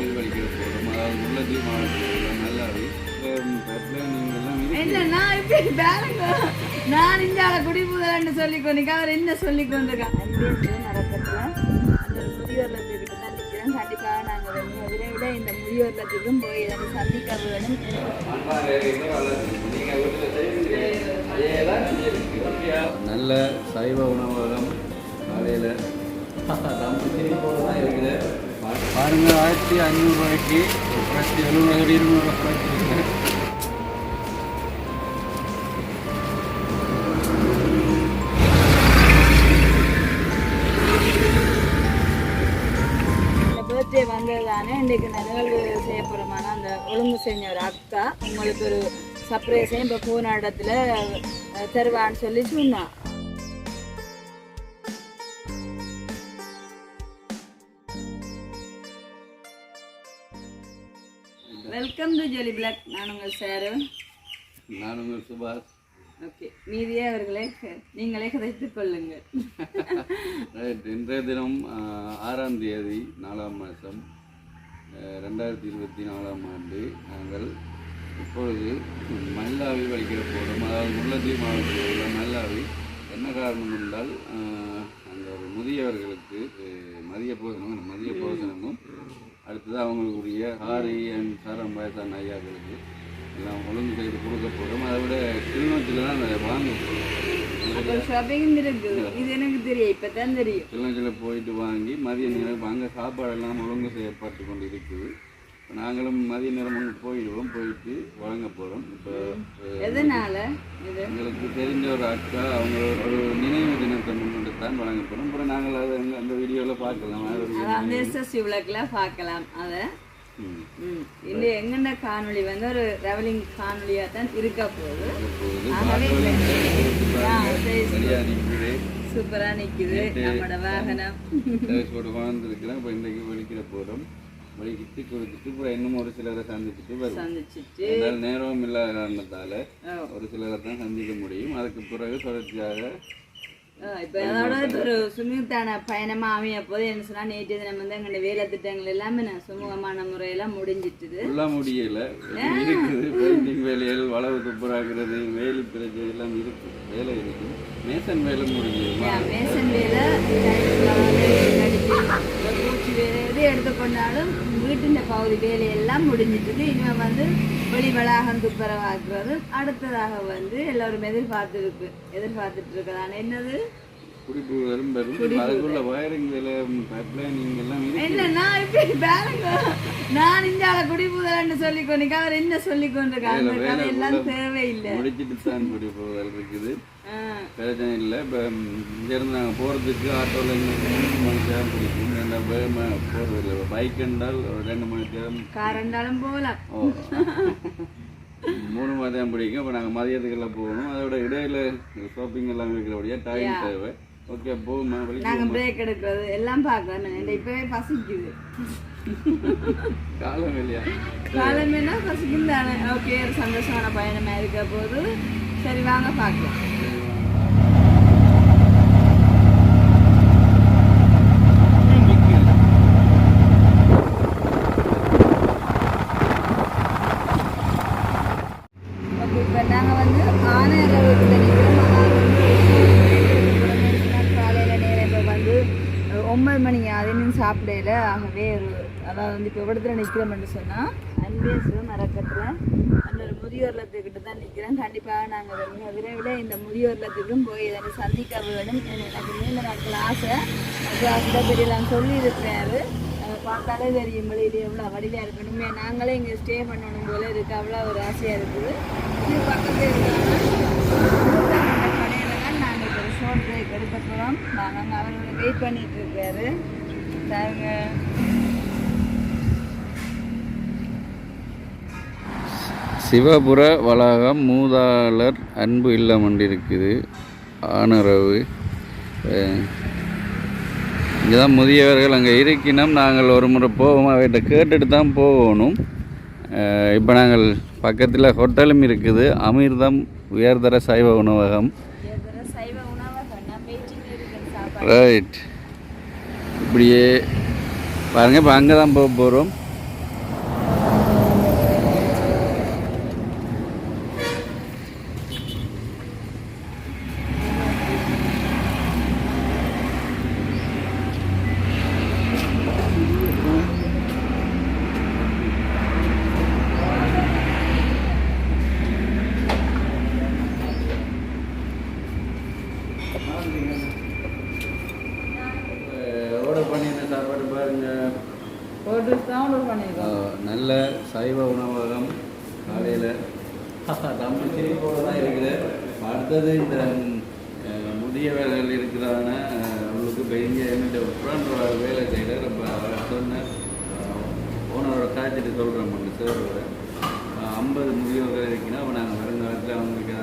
மல்லாவி வலிக்கிற போகிறோம் அதாவது எல்லாம் இல்ல இருக்கு நான் குடிபுதல்னு சொல்லி கொண்டிருக்க அவர் என்ன சொல்லி கொண்டிருக்கா நடக்கத்துல அந்த முதியோர்லத்துக்கிட்ட தான் நிற்கிறேன் கண்டிப்பாக நாங்கள் வந்து விரைவில் இந்த முதியோர்லத்துக்கும் போய் அதை சந்திக்க வேணும் நல்ல சைவ உணவகம். காலையில். தான் இருக்குது. பாருங்க ஆயிரத்தி ஐநூறுரூவாய்க்கு ஆயிரத்தி எழுநூறு இருநூறு ரூபாய்க்கு இந்த பர்த்டே வந்தது தானே இன்றைக்கு நிகழ்வு செய்ய போகிறோமான அந்த ஒழுங்கு செஞ்ச ஒரு அக்கா. உங்களுக்கு ஒரு சர்ப்ரைஸையும் இப்போ போன இடத்துல தருவான்னு சொல்லி சொன்னான். Welcome to Joli blog. நான் உங்கள் சாரு. நான் உங்கள் சுபாஷ். ஓகே மீதியே அவர்களே நீங்களே கதைத்துக் கொள்ளுங்கள். ரைட் இன்றைய தினம் ஆறாம் தேதி நாலாம் மாதம் ரெண்டாயிரத்தி இருபத்தி நாலாம் ஆண்டு. நாங்கள் இப்பொழுது மல்லாவி வலிக்கிற போகிறோம் அதாவது முல்லத்தீவு மாவட்டத்தில் உள்ள மல்லாவி என்ன காரணம் என்றால் அந்த ஒரு முதியவர்களுக்கு மதிய போசனமும் மதிய போசனமும் அடுத்தது அவங்களுக்குரிய ஆரி அண்ட் சாரம் வயசான ஐயாக்களுக்கு எல்லாம் ஒழுங்கு செய்து கொடுக்க போகிறோம். அதை விட கிளிநொச்சியில் தான் வாங்க கிளிநொச்சியில் போயிட்டு வாங்கி மதிய நேரம் அங்கே சாப்பாடெல்லாம் ஒழுங்கு செய்யப்பட்டு கொண்டு இருக்குது நாங்களும் மதிய நேரம் அங்கே போயிடுவோம் போயிட்டு வழங்க போகிறோம் இப்போ எதனால இது? எங்களுக்கு தெரிஞ்ச ஒரு அக்கா அவங்க ஒரு நினைவு தினத்தை முன்னிட்டு தான் வழங்க போகிறோம் அப்புறம் நாங்கள் அதை அந்த வீடியோவில் பார்க்கலாம். அந்த எஸ்எஸ்சி விளக்கில் பார்க்கலாம். அதை. இந்த எங்கண்ட காணொளி வந்து ஒரு ரெவலிங் காணொளியாக தான் இருக்க போகுது. சரியா நிற்குது. சூப்பரா நிக்குது நம்மளோட வாகனம். இப்போ இன்றைக்கு வெளிக்கிற போகிறோம் வெளிக்கிட்டு கொடுத்துட்டு அப்புறம் இன்னும் ஒரு சிலரை சந்திச்சுட்டு வருவோம். சந்திச்சுட்டு நேரம் இல்லாத காரணத்தால் ஓ. ஒரு சிலரை தான் சந்திக்க முடியும். அதுக்கு பிறகு தொடர்ச்சியாக இப்ப அதோட ஒரு சுமூத்தான பயணமா அமைய போது என்ன சொன்னா நேற்று தினம் வந்து எங்களோட வேலை திட்டங்கள் எல்லாமே நான் சுமூகமான முறையில முடிஞ்சிட்டுது. ஃபுல்லாக முடியல. இருக்குது. பெயிண்டிங் வேலைகள் வளவு துப்புராக்குறது வேலி பிரச்சனை எல்லாம் இருக்கு. வேலை இருக்கு. மேசன் வேலை முடிஞ்சிருமா? ஏன் மேசன் வேலை பூச்சி வேலை எது எடுத்துக்கொண்டாலும் வீட்டின் பகுதி வேலையெல்லாம் முடிஞ்சிட்டுது இனிமே வந்து வெளி வளாகம் துப்புரவாக்குறது அடுத்ததாக வந்து எல்லாரும் எதிர்பார்த்துருக்கு. எதிர்பார்த்துட்டு இருக்கதான என்னது நான் இப்படி பாருங்க? நான் இந்த ஆளை குடிபுதல்னு சொல்லி கொண்டிருக்க அவர் என்ன சொல்லி கொண்டிருக்காங்க அந்த கதை எல்லாம் தேவையில்லை. முடிச்சிட்டு தான் குடிப்புதல் இருக்குது. பிரச்சனை இல்லை இப்போ இங்கேருந்து நாங்கள் போகிறதுக்கு ஆட்டோவில் மூணு மணி நேரம் பிடிக்கும். ரெண்டு வேகமாக போகிறது பைக் என்றால் ஒரு ரெண்டு மணி நேரம் கார் இருந்தாலும் போகலாம். ஓ மூணு மணி நேரம் பிடிக்கும். இப்போ நாங்கள் மதியத்துக்கெல்லாம் போகணும். அதோட இடையில ஷாப்பிங் எல்லாம் இருக்கிறபடியா டைம் தேவை. ஓகே போகுமா? வெளியே நாங்க பிரேக் எடுக்கிறது எல்லாம் பார்க்கலாம் என்ன இப்பவே பசிக்குது. காலம் இல்லையா? காலமேனா பசிக்கும் தானே ஓகே சந்தோஷமான பயணமா இருக்க போது. சரி வாங்க பார்க்கலாம் ஓகே இப்போ நாங்கள் வந்து ஆனையரவுக்கு நிற்கிறோம் காலையில் நேரம் இப்போ வந்து அஹ், ஒன்பது மணி அது இன்னும் சாப்பிடல. ஆகவே ஒரு அதாவது வந்து இப்போ இடத்துல நிற்கிறோம்னு சொன்னால் அன்பேசு மரக்கத்தில் அந்த ஒரு முதியோர் இல்லத்துக்கிட்ட தான் நிற்கிறேன் கண்டிப்பாக நாங்கள் மிக விரைவில் இந்த முதியோர் இல்லத்துக்கும் போய் இதனை சந்திக்க வேணும். எனக்கு நீண்ட நாட்கள் ஆசை. கிளாஸில் பெரியலாம் சொல்லியிருக்கிறாரு. அது பார்த்தாலே தெரியும் வெளியில எவ்வளோ வடிவாக இருக்கணும். நாங்களே இங்கே ஸ்டே பண்ணணும் போல இருக்கு. அவ்வளோ ஒரு ஆசையாக இருக்குது. இது பக்கத்தில் இருக்காங்க கடையில் தான் நாங்கள் இப்போ ஒரு ஷோர்ட் நாங்கள் அவரோட வெயிட் பண்ணிட்டு இருக்காரு. நாங்கள் சிவபுர வளாகம் மூதாளர் அன்பு இல்லம் ஒன்று இருக்குது ஆனரவு. இங்கே தான் முதியவர்கள் அங்கே இருக்கினோம். நாங்கள் ஒரு முறை போவோம். அவர்கிட்ட கேட்டுட்டு தான் போகணும். இப்போ நாங்கள் பக்கத்தில் ஹோட்டலும் இருக்குது. அமிர்தம் உயர்தர சைவ உணவகம் எதிர சைவ உணவகம் நான் வெயிட்டிங் இருக்கிற சாப்பாடு ரைட் இப்படியே பாருங்கள் இப்போ அங்கே தான் போக போகிறோம் போட்டு தான் ஆர்டர் பண்ணியிருக்கோம் ஆஹ், நல்ல சைவ உணவகம் காலையில் தமிழ்ச்சி போல தான் இருக்குது அடுத்தது இந்த ம், அஹ், முதியவர்கள் இருக்கிறான அவங்களுக்கு பெரிய ஃப்ரெண்ட் வேலை இப்போ அவர் சொன்ன ஓனரோட காய்ச்சிட்டு சொல்கிறோம் மட்டும் சார் ஐம்பது முதியவர்கள் இருக்குன்னா அப்போ நாங்கள் வருங்காலத்தில் அவங்களுக்கு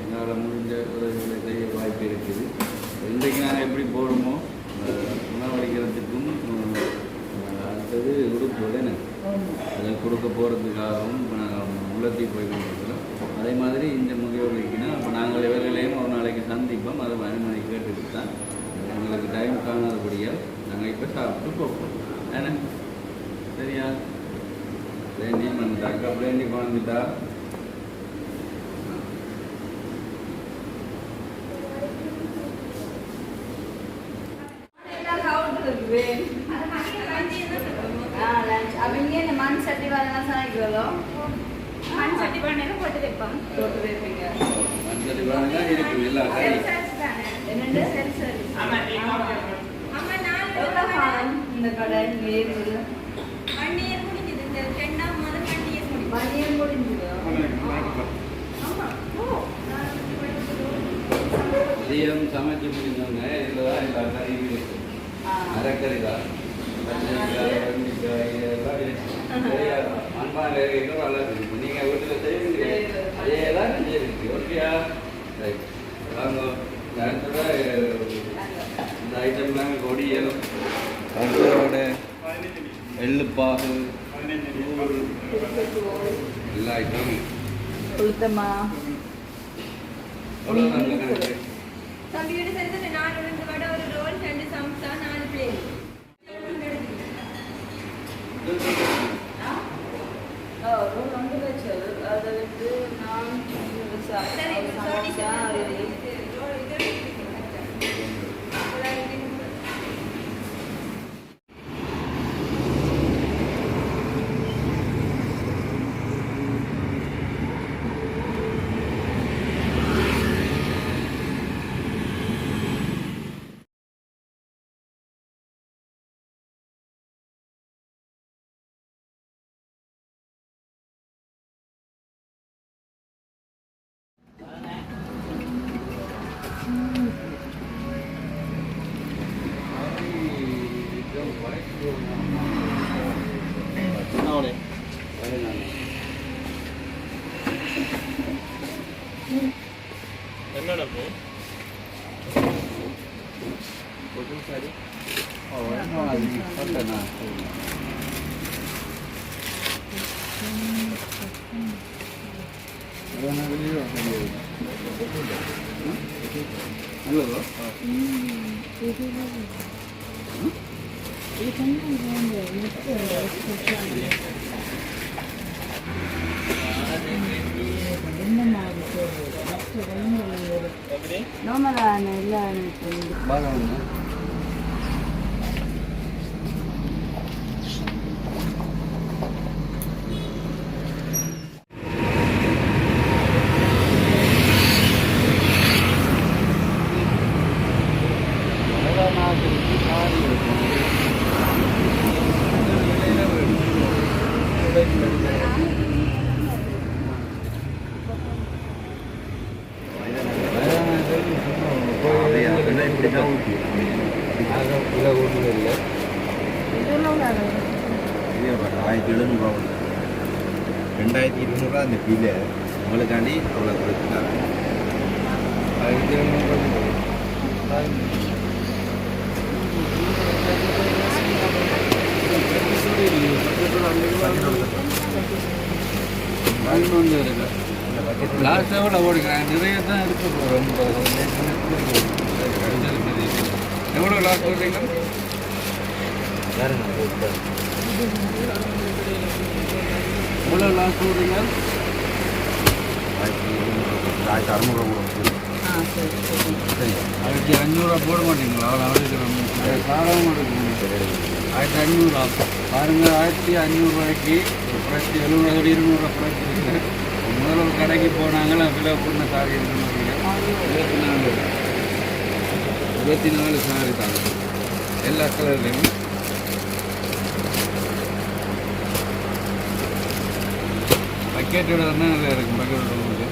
எங்களால் முடிஞ்ச உதவிகளை செய்ய வாய்ப்பு இருக்குது. இன்றைக்கு நாங்கள் எப்படி போடுமோ உணவளிக்கிறதுக்கும் அடுத்தது உடுப்பு தானே அதை கொடுக்க போகிறதுக்காகவும் இப்போ நாங்கள் உள்ளத்தி போய் அதே மாதிரி இந்த முதியோர்களுக்குன்னா அப்போ நாங்கள் இவர்களையும் ஒரு நாளைக்கு சந்திப்போம். அதை அனுமதி கேட்டுட்டு தான் எங்களுக்கு டைம் காணாதபடியால் நாங்கள் இப்போ சாப்பிட்டு போப்போம் ஏன்னா சரியா? வேண்டி வந்துட்டாக்கா வேண்டி குழந்துட்டா அவங்க இந்த மண் சட்டி வரலாம் சமைக்கிறதோ மண் சட்டி பண்ணையில போட்டு வைப்பாங்க போட்டு வைப்பீங்க மஞ்சள் பாருங்க இருக்குது எல்லா கறி என்னண்டு ஆமா நாலு எவ்வளோ காலம் இந்த கடை இங்கே இருக்குது ஒன் இயர் முடிஞ்சது இந்த ரெண்டாம் மாதம் ஒன் இயர் முடிஞ்சது மதியம் முடிஞ்சுதோ ஆமா ஓ மதியம் சமைச்சு முடிஞ்சோங்க இதில் தான் எல்லா கறியும் இருக்கு மரக்கறி தான். இதெல்லாம் இருக்கு. சரியா? மண்பானை இருக்கிற அழகு இருக்கு. நீங்க வீட்டுல செய்வீங்க அதே தான் இருக்கு ஓகேயா? ரைட் வாங்க. அடுத்ததா இந்த ஐட்டம்லாம் கொடி ஏறும் கருத்தோட எள்ளுப்பாகு எல்லா ஐட்டமும் உளுத்தமா? கணக்கு. தம்பியோட சேர்ந்து நாலு ரெண்டு வடை ஒரு ரோல் ரெண்டு சம்சா நாலு பிளேட் ரெண்டு லட்சம் அதை வந்து நான் சரி 수강하지 어떠나 이거는 일로 응? 일로 음, 이거 응? 이거 정말 좋은데 이거 어떻게 하는 너무나 놀라는 분. 맞아. உங்களுக்காண்டி அவ்வளோ கொடுத்துருக்காங்க லாஸ்ட் எவ்வளோ ஓடிக்கிறேன் நிறைய தான் இருக்கு ரொம்ப எவ்வளோ லாஸ்ட் ஓடுறீங்க எவ்வளோ லாஸ்ட் ஓடுறீங்க ஆயிரத்தி ஆயிரத்தி அறநூறுவா கூட ஆ சரி சரி சரியா ஆயிரத்தி அஞ்சூறுவா போட மாட்டீங்களா அவ்வளோ எடுக்கிறோம் சாதாரணமாக எடுக்கணும் ஆயிரத்தி அஞ்சூறுவா பாருங்க ஆயிரத்தி அஞ்சூறுரூவாய்க்கு ஃப்ரெஷ் எழுநூறு இருநூறுவா ஃப்ரெஷ் இருக்குது முதல்ல ஒரு கடைக்கு போனாங்களா ஃபில்அப் பண்ண சாரி இருக்கணும் இருபத்தி நாலு இருபத்தி நாலு சாரி தாங்க எல்லா கலர்லையும் கேட்டு விட என்ன இருக்குது பகிர்வு உங்களுக்கு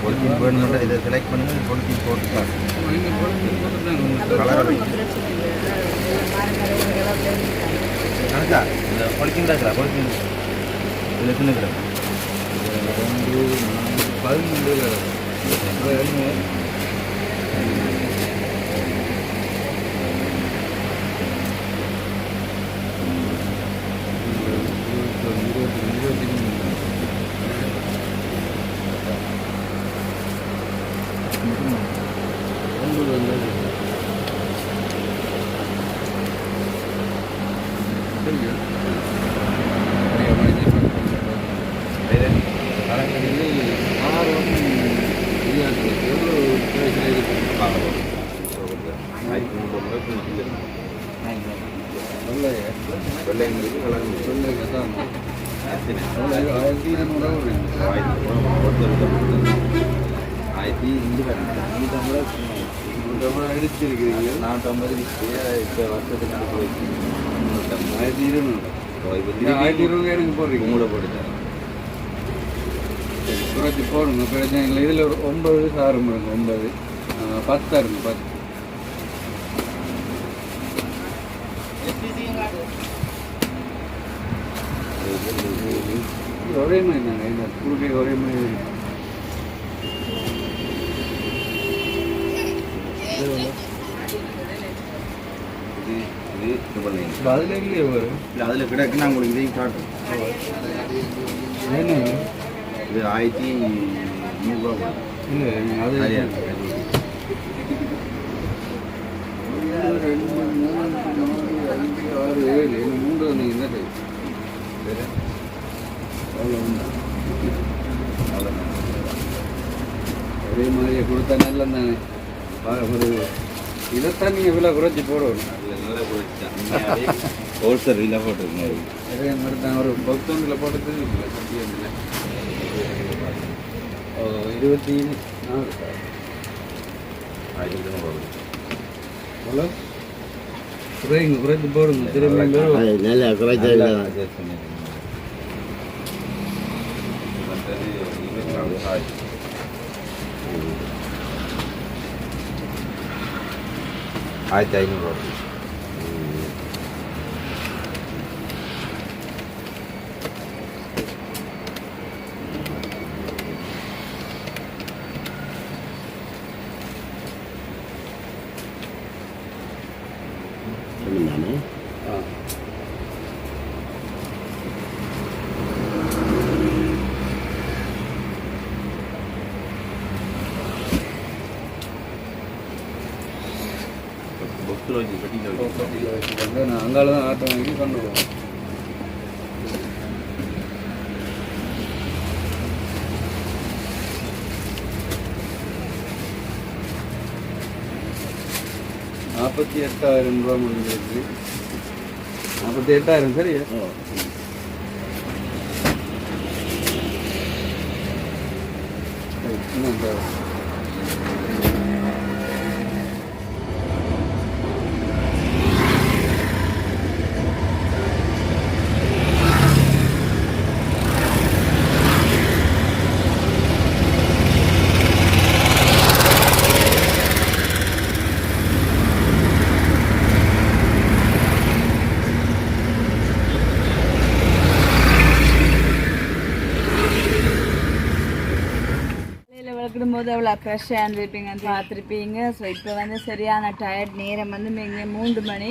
பொலித்தீன் வேணும்னா இதை செலக்ட் பண்ணுங்க பொலித்தீன் போட்டுக்கலாம் கலர் கணக்கா? இந்த பொலித்தீன் தான் பொலித்தீன் இதில் சின்ன கிடக்கு ரெண்டு பதினொன்று ஒன்பது வந்து வேறு கணக்கு ஆறு வந்து எவ்வளோ பிரச்சனை இருக்கு ஆயிரத்தி முந்நூறு ரூபாய்க்கு வெள்ளைய வெள்ளைங்களுக்கு கலர் வெள்ளை கதான் எத்தனை ஆயிரத்தி இருநூறுவா ஆயிரத்தி ஆயிரத்தி இந்து அடிச்சிருக்கிறீங்க நானூற்றம்பது இப்போ வருஷத்துக்கு கணக்கு வச்சு ஆயிரத்தி இருநூறு இப்போ ஆயிரத்தி இருநூறு போடுறீங்க மூளை குறைச்சி போடுங்க பிரச்சனை இல்லை இதில் ஒரு ஒன்பது சாரம் ஒன்பது ஆ, பத்து இது ஒரே மணி தாங்க இந்த குறுக்கே ஒரே மணி இது இல்லையே வரும் இல்லை அதில் கிடக்கு நான் உங்களுக்கு இதையும் காட்டுறேன் இது ஆயிரத்தி நூறுரூவா இல்லை அது ரெண்டு மூணு நாலு அஞ்சு ஆறு ஏழு மூன்று நீங்கள் என்ன டைப் வேறு அவ்வளோ உண்டு அவ்வளோதான் ஒரே மாதிரியே கொடுத்தா நல்ல தானே ஒரு இதைத்தான் நீங்கள் விலை குறைச்சி போடணும் போயிடுச்சு ஹோல்சேல் இல்லை. போட்டிருக்கேன் ஒரு பக்தொண்டில் போட்டது இருபத்தி நாலு குறைங்க குறைச்சி போடுங்க திரும்பி நல்ல குறைச்ச மற்றது இருபத்தி நாலு ஆயிரத்தி ஆயிரத்தி ஐநூறுரூவா தானே ஆ புக்கில் வச்சு பெட்டியில் வச்சு பக்கத்தில் வச்சுக்கோங்க. நான் அங்கால தான் ஆட்டோ வாங்கி கொண்டு போவேன் நாற்பத்தி எட்டாயிரம் ரூபா முடிஞ்சிருக்கு. நாற்பத்தி எட்டாயிரம் சரி, இன்னும் தேவை. காலையில் விளக்கிடும் போது அவ்வளோ எவ்வளோ ஃப்ரெஷ்ஷாக இருந்திருப்பீங்க பார்த்துருப்பீங்க ஸோ இப்போ வந்து சரியான டயர்ட் நேரம் வந்து இங்கே மூன்று மணி.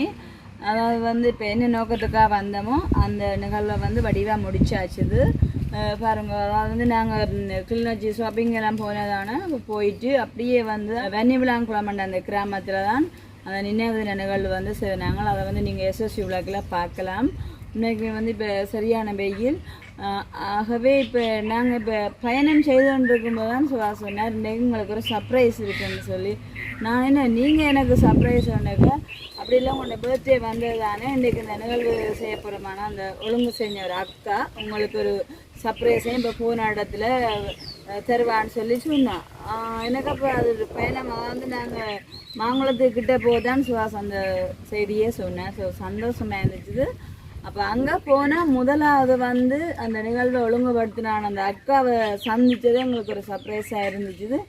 அதாவது வந்து இப்போ என்ன நோக்கத்துக்காக வந்தோமோ அந்த நிகழ்வை வந்து வடிவாக முடிச்சாச்சுது. அஹ் பாருங்க அதாவது வந்து நாங்கள் கிளிநொச்சி ஷாப்பிங் எல்லாம் போனதான போயிட்டு அப்படியே வந்து வெண்ணிவிளாங்குளமண்ட அந்த கிராமத்தில் தான் அந்த நினைவு நிகழ்வு வந்து நாங்கள் அதை வந்து நீங்கள் எஸ்எஸ்சி விழாக்கில் பார்க்கலாம். இன்றைக்கு வந்து இப்போ சரியான வெயில். ஆகவே இப்போ நாங்கள் இப்போ பயணம் செய்து கொண்டிருக்கும்போது தான் சுகா சொன்னார் இன்றைக்கு உங்களுக்கு ஒரு சர்ப்ரைஸ் இருக்குன்னு சொல்லி. நான் என்ன நீங்கள் எனக்கு சர்ப்ரைஸ் சொன்னக்க அப்படி இல்லை உங்களோட பர்த்டே வந்தது தானே இன்றைக்கு இந்த நிகழ்வு செய்ய அந்த ஒழுங்கு செஞ்ச ஒரு அக்கா உங்களுக்கு ஒரு சர்ப்ரைஸையும் இப்போ போன இடத்துல தருவான்னு சொல்லி சொன்னான் எனக்கு அப்போ அது பயணமாக பயணம். வந்து நாங்கள் மாங்குளத்துக்கிட்ட போதான்னு சுகாஸ் அந்த செய்தியே சொன்னேன். ஸோ சந்தோஷமாக இருந்துச்சு. அப்போ அங்கே போனால் முதலாவது வந்து அந்த நிகழ்வை ஒழுங்குபடுத்தினான அந்த அக்காவை சந்தித்தது எங்களுக்கு ஒரு சர்ப்ரைஸாக இருந்துச்சு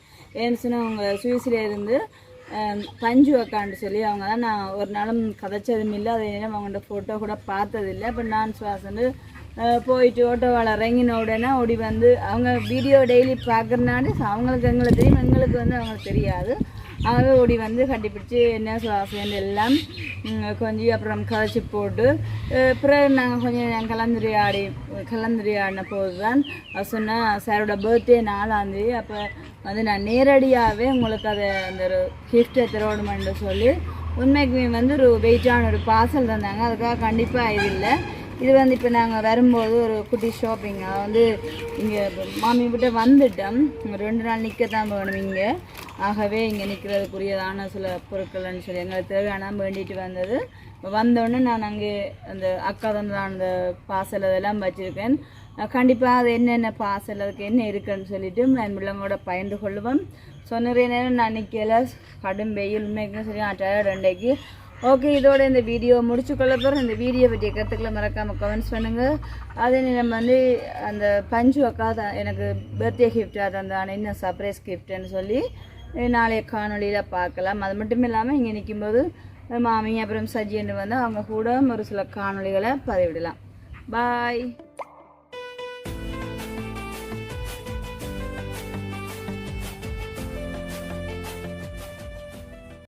ஏன்னு சொன்னால் அவங்க சுவிஸில் இருந்து பஞ்சு அக்கான்னு சொல்லி அவங்க தான் நான் ஒரு நாளும் கதைச்சதும் இல்லை. அதே நேரம் அவங்கள்ட்ட ஃபோட்டோ கூட பார்த்ததில்லை அப்போ நான் சுவாசந்து போயிட்டு ஓட்டோவால் இறங்கின உடனே ஓடி வந்து அவங்க வீடியோ டெய்லி பார்க்குறனால அவங்களுக்கு எங்களை தெரியும். எங்களுக்கு வந்து அவங்களுக்கு தெரியாது. அதை ஓடி வந்து கட்டிப்பிடிச்சு என்ன சுவாசம் எல்லாம் கொஞ்சம் அப்புறம் கதைச்சி போட்டு பிறகு நாங்கள் கொஞ்சம் நான் கலந்துரையாடி கலந்துரையாடின போது தான் சொன்னால் சாரோட பர்த்டே நாலாந்தேதி அப்போ வந்து நான் நேரடியாகவே உங்களுக்கு அதை அந்த ஒரு கிஃப்டை தரணுமென்று சொல்லி உண்மைக்குமே வந்து ஒரு வெயிட்டான ஒரு பார்சல் தந்தாங்க. அதுக்காக கண்டிப்பாக இது இல்லை. இது வந்து இப்போ நாங்கள் வரும்போது ஒரு குட்டி ஷாப்பிங் வந்து இங்கே மாமி விட்டு வந்துட்டோம். ஒரு ரெண்டு நாள் நிற்க தான் வேணும் இங்கே. ஆகவே இங்கே நிற்கிறதுக்குரியதான சில பொருட்கள்னு சொல்லி எங்களுக்கு தேவையான வேண்டிட்டு வந்தது. வந்தோடனே நான் அங்கே அந்த அக்கா தான் அந்த பாசல் அதெல்லாம் வச்சுருக்கேன். கண்டிப்பாக அது என்னென்ன பாசல் அதுக்கு என்ன இருக்குன்னு சொல்லிட்டு நான் பிள்ளைங்களோட பயின்று கொள்வேன் ஸோ நிறைய நேரம் நான் நிற்கல கடும் வெயில் உண்மைக்குன்னு சொல்லி நான் டயர்டு அண்டைக்கு ஓகே இதோட இந்த வீடியோ முடிச்சுக்கொள்ள பிறகு இந்த வீடியோ பற்றிய கருத்துக்களை மறக்காமல் கமெண்ட்ஸ் பண்ணுங்கள் அதே நம்ம வந்து அந்த பஞ்சு அக்கா தான் எனக்கு பர்த்டே கிஃப்ட் அதை அந்த இன்னும் சர்ப்ரைஸ் கிஃப்ட்னு சொல்லி நாளைய காணொளியில் பார்க்கலாம். அது மட்டும் இல்லாமல் இங்கே நிற்கும்போது மாமி அப்புறம் சஜின்னு வந்து அவங்க கூட ஒரு சில காணொளிகளை பதிவிடலாம். பாய்